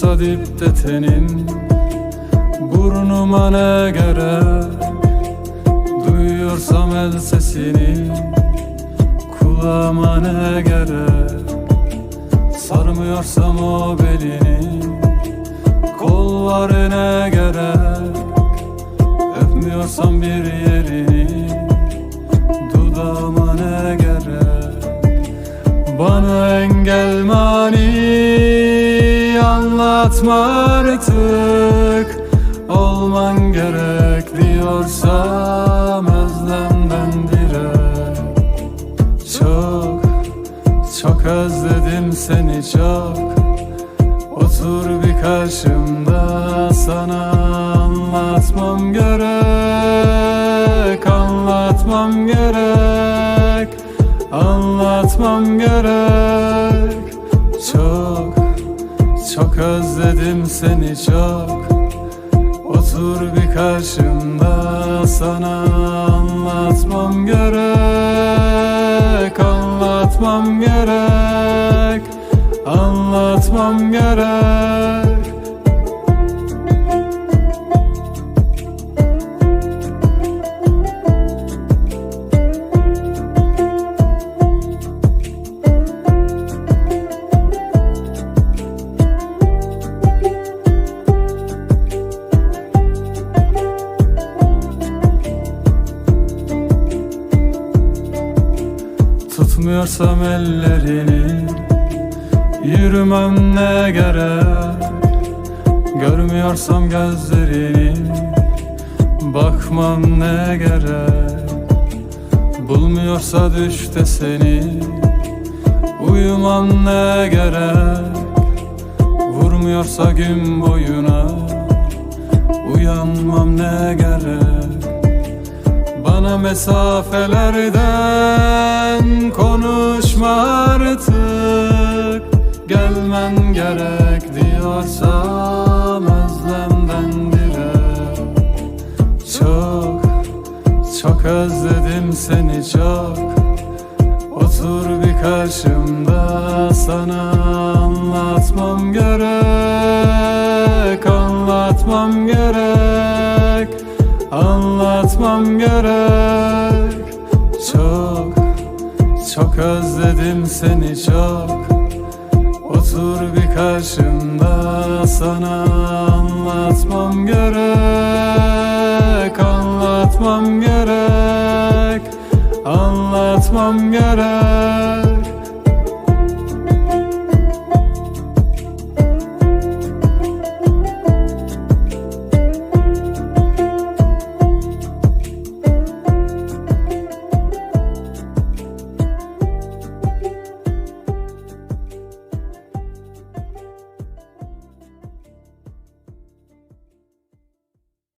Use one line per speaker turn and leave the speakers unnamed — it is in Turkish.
Akmıyorsa dipte tenin. Burnuma ne gerek Duyuyorsam el sesini. Kulağıma ne gerek Sarmıyorsam o belini. Kolları ne gerek Öpmüyorsam bir yerini. Dudağıma ne gerek Bana engel mani Anlatma artık. Olman gerek diyorsam Özlemden direk Çok, çok özledim seni çok. Otur bir karşımda sana anlatmam gerek. Anlatmam gerek. Anlatmam gerek. Çok, çok özledim seni çok. Otur bir karşımda sana anlatmam gerek Anlatmam gerek Anlatmam gerek Tutmuyorsam ellerini Yürümem ne gerek? Görmüyorsam gözlerini Bakmam ne gerek? Bulmuyorsa düşte seni Uyumam ne gerek? Vurmuyorsa gün boyuna Uyanmam ne gerek bana mesafelerden konuşma artık. Gelmen gerek diyorsam özlemden direk Çok, çok özledim seni çok. Otur bir karşımda sana anlatmam gerek Anlatmam gerek Anlatmam gerek. Çok, çok özledim seni çok. Otur bir karşımda sana anlatmam gerek. Anlatmam gerek Anlatmam gerek